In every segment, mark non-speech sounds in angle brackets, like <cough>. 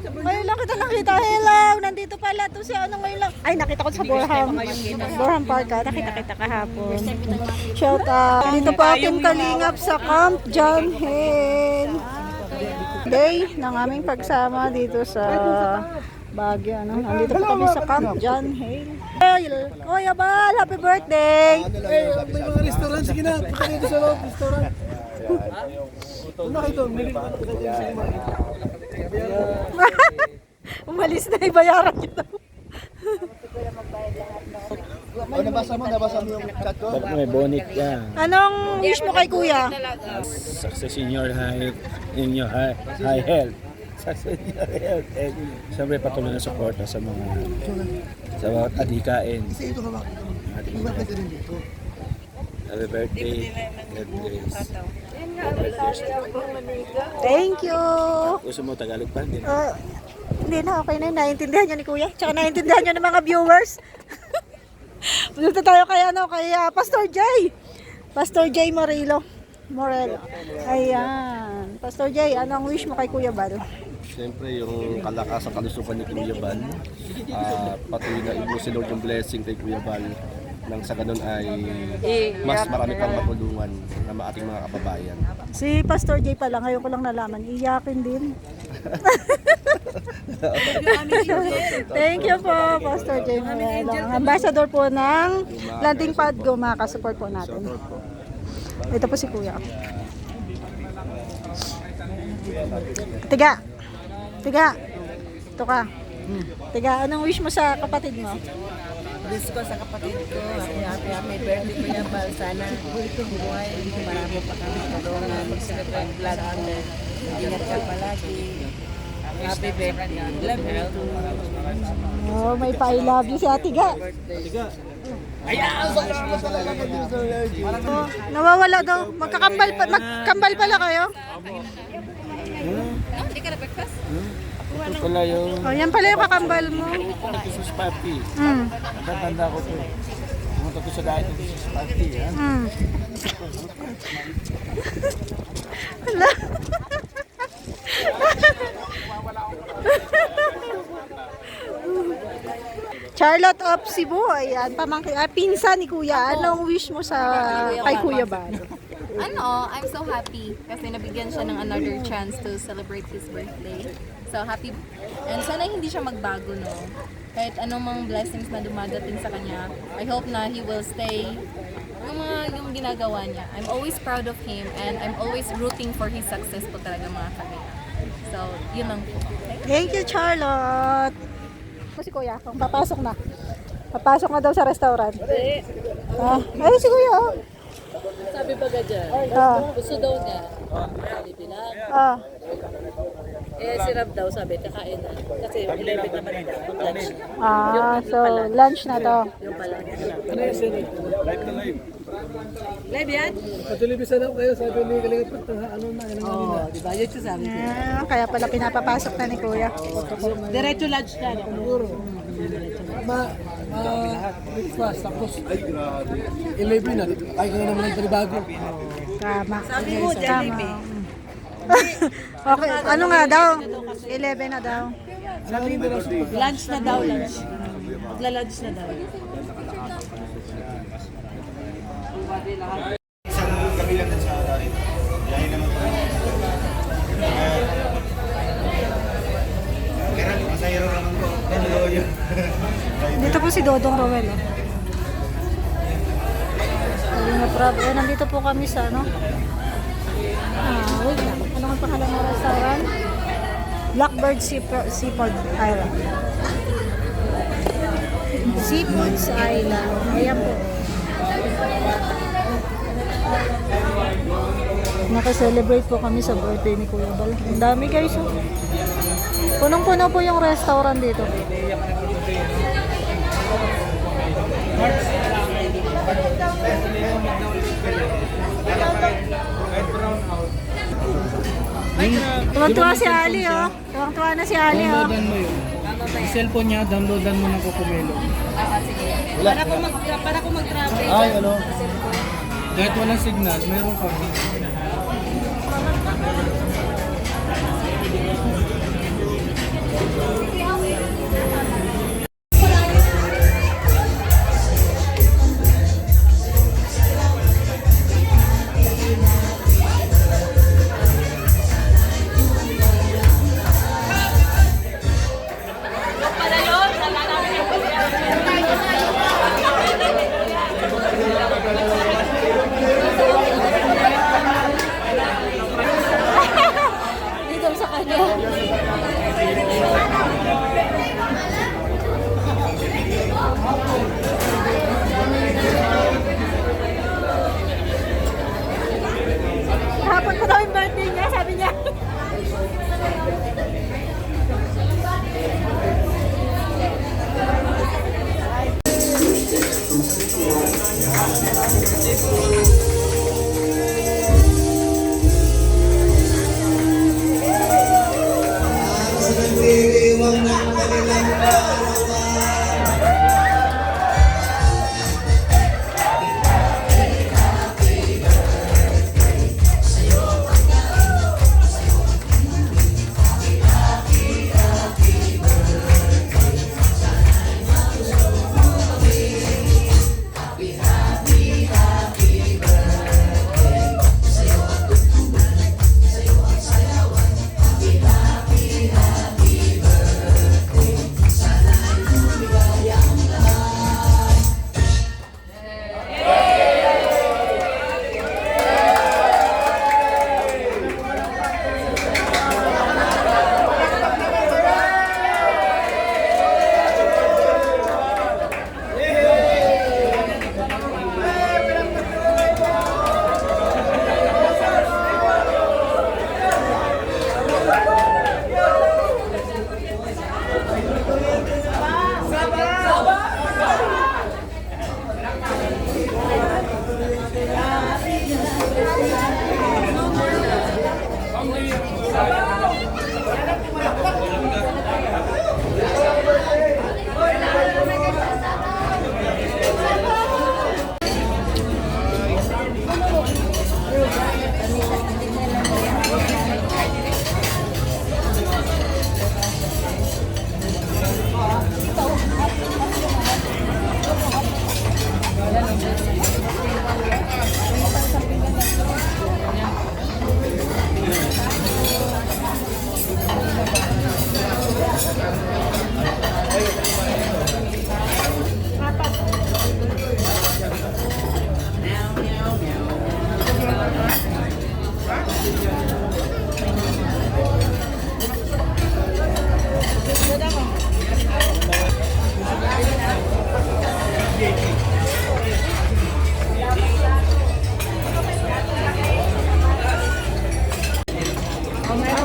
Ngayon lang kita nakita. Hello! Nandito pala to si ano ngayon lang. Ay, nakita ko sa Borham. Borham Park ha. Nakita kita kahapon. Shout out. Dito po ating kalingap sa Camp John Hill. Day ng aming pagsama dito sa Baguio. Ano? Nandito po kami sa Camp John Hill. Hey, Kuya Bal, happy birthday! Eh, may mga restaurant. Sige na, punta kayo sa loob, restaurant. Doon, milig ka punta kayo sa. Umalis na, ibayaran niyo daw. Oh, nabasa mo, nabasa mo yung chat ko? Ba't may bonnet ka? Anong wish mo kay Kuya? Success in your high, in your high, high health. Success in your health. And siyempre patuloy na suporta sa mga sa bawat adhikain. Kasi ito ka ba? Ating Iba pwede rin dito. happy birthday. God bless. Thank you! Gusto mo Tagalog pa? Hindi na. Ah, hindi na, okay na. Naiintindihan niyo ni Kuya. Tsaka naiintindihan niyo ng mga viewers. <laughs> Punta tayo kay, ano, kay ah, Pastor Jay. Pastor Jay Morelo. Morel. Ayan. Pastor Jay, anong wish mo kay Kuya Bal? Siyempre, yung kalakasan kalusukan ni Kuya Bal, ah patuloy na ibusin Lord yung blessing kay Kuya Bal nang sa ganun ay mas marami pang matulungan ng mga ating mga kababayan. Si Pastor Jay pala, ngayon ko lang nalaman, iyakin din. <laughs> Thank you po, Pastor Jay ambassador po ng Landing Pad Go, makakasupport po natin. Ito po si Kuya. Tiga. Tiga. Ito ka. Tiga, anong wish mo sa kapatid mo? Wish ko sa kapatid ko, happy happy happy birthday ko yan, Bal. Sana buhay, marami pa kami tulungan, mag-celebrate vlog mo. Ingat ka palagi. Happy birthday. Love you. Oh, may pa I love you si Ate Ga. Oh, nawawala daw. Magkakambal pa, magkambal pala kayo. Ito pala yung Oh, yan pala yung kakambal mo. Christmas party. Mm. Tatanda ko to. Pumunta ko sa dahil ng Christmas party. Ha? Mm. Hala. Charlotte of Cebu, ayan, pamangkin, ah, pinsan ni Kuya. Anong wish mo sa kay Kuya ba? ano, I'm so happy kasi nabigyan siya ng another chance to celebrate his birthday. So happy and sana hindi siya magbago no. Kahit anong mga blessings na dumadating sa kanya, I hope na he will stay yung mga yung ginagawa niya. I'm always proud of him and I'm always rooting for his success po talaga mga kanila. So, yun lang po. Thank you, Charlotte. Ito si Kuya, kung papasok na. Papasok na daw sa restaurant. Ah, ay, si Kuya. oh. Sabi ba ka dyan? Ah, Gusto daw niya. Bilang. ah. Eh, si Rab daw sabi, kakain na. Kasi 11 naman na lunch. Ah, so lunch na to. Yung pala. Ano yung sir? Live yan? Patelevisan ako kayo, sabi ni Kalinga Pat, ano na, ano na. Oo, di ba? Yun siya sabi. Ah, kaya pala pinapapasok na ni Kuya. Diretso lunch na. Siguro. Ma, ma, breakfast, tapos 11 na, kaya ka na naman ng panibago. Tama. Sabi mo. Jollibee. <laughs> Okay, ano nga daw? 11 na daw. Na Lunch na daw, lunch. Magla-lunch na daw. Dito po si Dodong Rowel. Sabi nga, prob, eh, nandito po kami sa ano? Ah, wait lang. Ano ang pangalan ng restaurant? Blackbird Seafood Island. Seafoods Island. Ayan po. Naka-celebrate po kami sa birthday ni Kuya Bal. Ang dami guys. Oh. Punong-puno po yung restaurant dito. Tuwang-tuwa si Ali, oh. Tuwang-tuwa na si Ali, oh. Downloadan mo yun. Yung cellphone niya, downloadan mo ng Cocomelon. Para kung mag para kung mag-travel. Ay, ano? Kahit walang signal, meron ka. Hapon We'll never let go.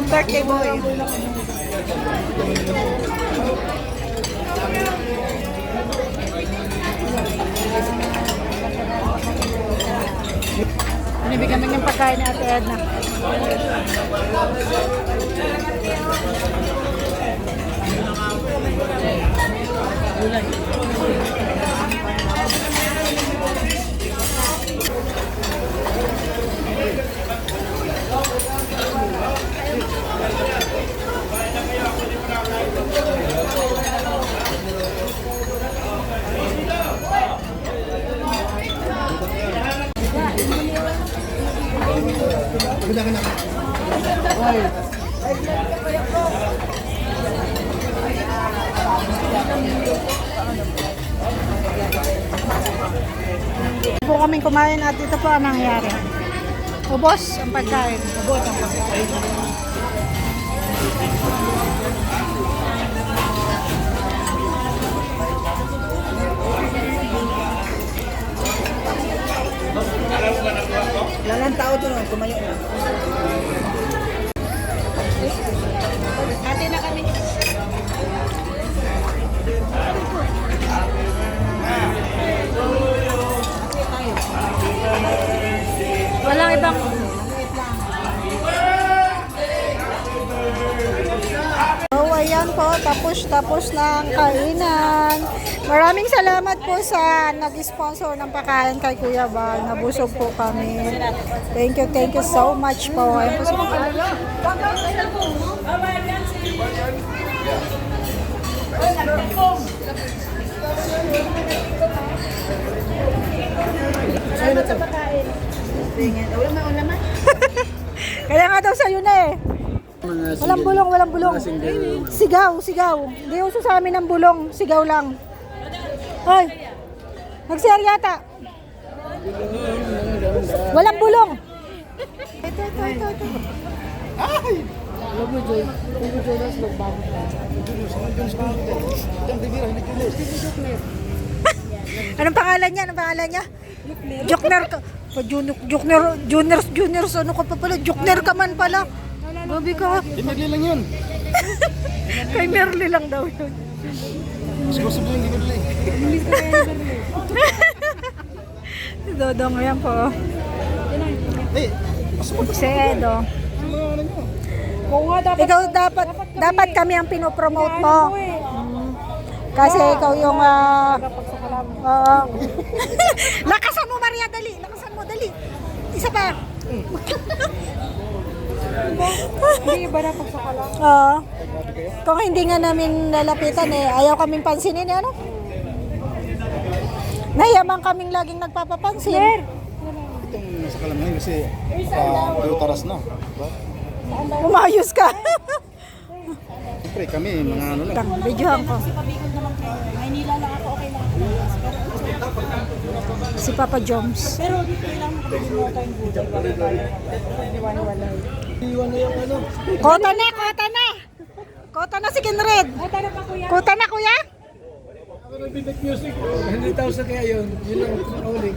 Ang birthday boy. Binibigyan namin ng pagkain ni Ate Edna. Po kaming kumain at ito po ang nangyari. Ubos ang pagkain. Ubos ang pagkain. Lalang tao naman, tumayo na po, tapos na ang kainan. Maraming salamat po sa nag-sponsor ng pagkain kay Kuya Bal. Nabusog po kami. Thank you, thank you so much po. Ayan po si <laughs> Kaya nga daw sa'yo na eh. Walang bulong, walang bulong. Sigaw, sigaw. Hindi uso sa amin ng bulong. Sigaw lang. Hoy, nag-share yata. Walang bulong. Ito, ito, ito, ito. Alam mo, Joy, kung mo Jonas, magbago ka. Ang bibira, hindi Jonas. Anong pangalan niya? Anong pangalan niya? Jukner ka. Pa junior, junior, juniors, juniors, ano ka pa pala? Jukner ka man pala. Gabi ka. Hindi lang yun. <laughs> Kay Merly lang daw yun. Gusto mo hindi ko dali. <laughs> Si Dodong yan po. Eh, Si Edo. Ikaw dapat, dapat kami ang pinopromote mo. Mm. Kasi ikaw yung ah ah, <laughs> lakasan mo Maria dali, lakasan mo dali. Isa pa. Hindi ba dapat sa kala? Oo. Kung hindi nga namin lalapitan eh, ayaw kaming pansinin eh, ano? Nahiyaman kaming laging nagpapapansin. itong nasa kalamay kasi uh, taras na. Diba? Umayos ka. Siyempre kami, mga ano lang. Videohan ko. Si Papa Joms. Iwan na yung ano. Kota na, kota na. Kota na si Kinred. Kota na kuya. Ako nag-bibig music. 100,000 kaya yun. Yun lang ang ulit.